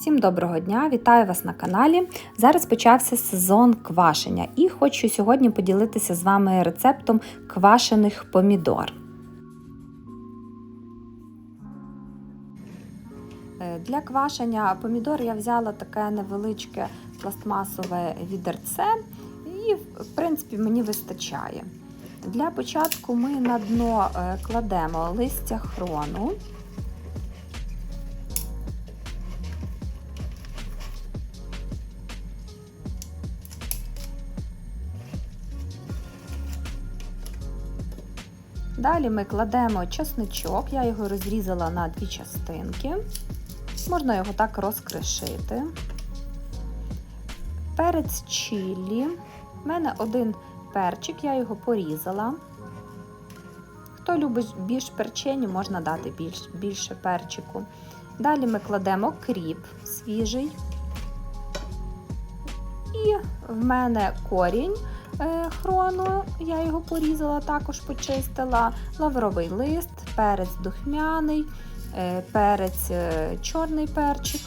Всім доброго дня! Вітаю вас на каналі. Зараз почався сезон квашення і хочу сьогодні поділитися з вами рецептом квашених помідор. Е, Для квашення помідор я взяла таке невеличке пластмасове відерце, і, в принципі, мені вистачає. Для початку ми на дно е, кладемо листя хрону. Далі ми кладемо чесничок, я його розрізала на дві частинки. Можна його так розкришити. Перець чилі. У мене один перчик, я його порізала. Хто любить більш перчені, можна дати більш, більше перчику. Далі ми кладемо кріп свіжий. І в мене корінь хрону, я його порізала, також почистила, лавровий лист, перець духмяний, перець чорний перчик,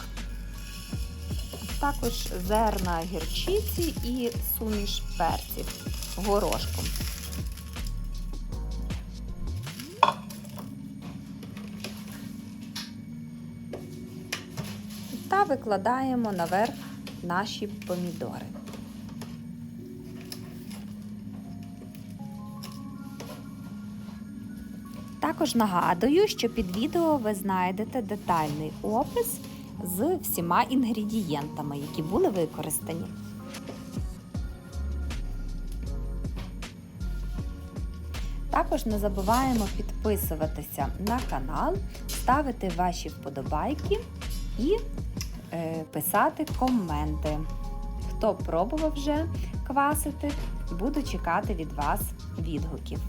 також зерна гірчиці і суміш перців горошком. Та викладаємо наверх наші помідори. Також нагадую, що під відео ви знайдете детальний опис з всіма інгредієнтами, які були використані. Також не забуваємо підписуватися на канал, ставити ваші вподобайки і е, писати коменти. Хто пробував вже квасити, буду чекати від вас відгуків.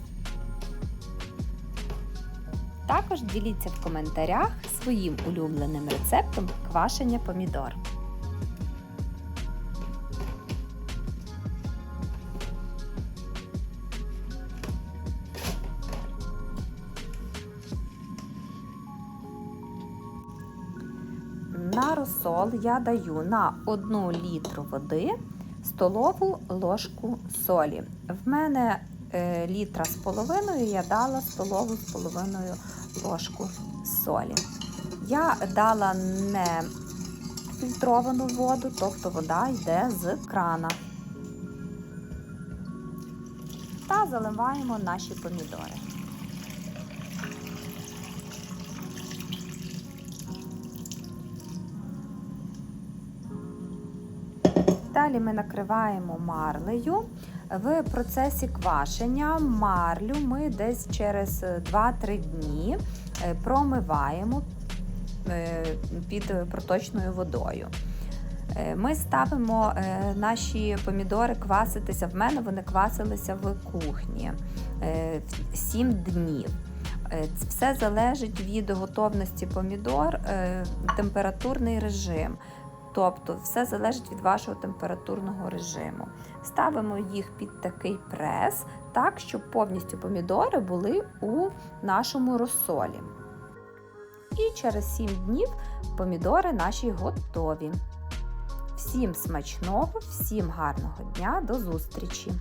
Також діліться в коментарях своїм улюбленим рецептом квашення помідор. На розсол я даю на 1 літру води столову ложку солі. В мене літра з половиною я дала столову з половиною ложку солі. Я дала не фільтровану воду, тобто вода йде з крана. Та заливаємо наші помідори. Далі ми накриваємо марлею. В процесі квашення марлю ми десь через 2-3 дні промиваємо під проточною водою. Ми ставимо наші помідори кваситися. В мене вони квасилися в кухні 7 днів. Все залежить від готовності помідор, температурний режим. Тобто все залежить від вашого температурного режиму. Ставимо їх під такий прес, так, щоб повністю помідори були у нашому розсолі. І через 7 днів помідори наші готові. Всім смачного, всім гарного дня, до зустрічі!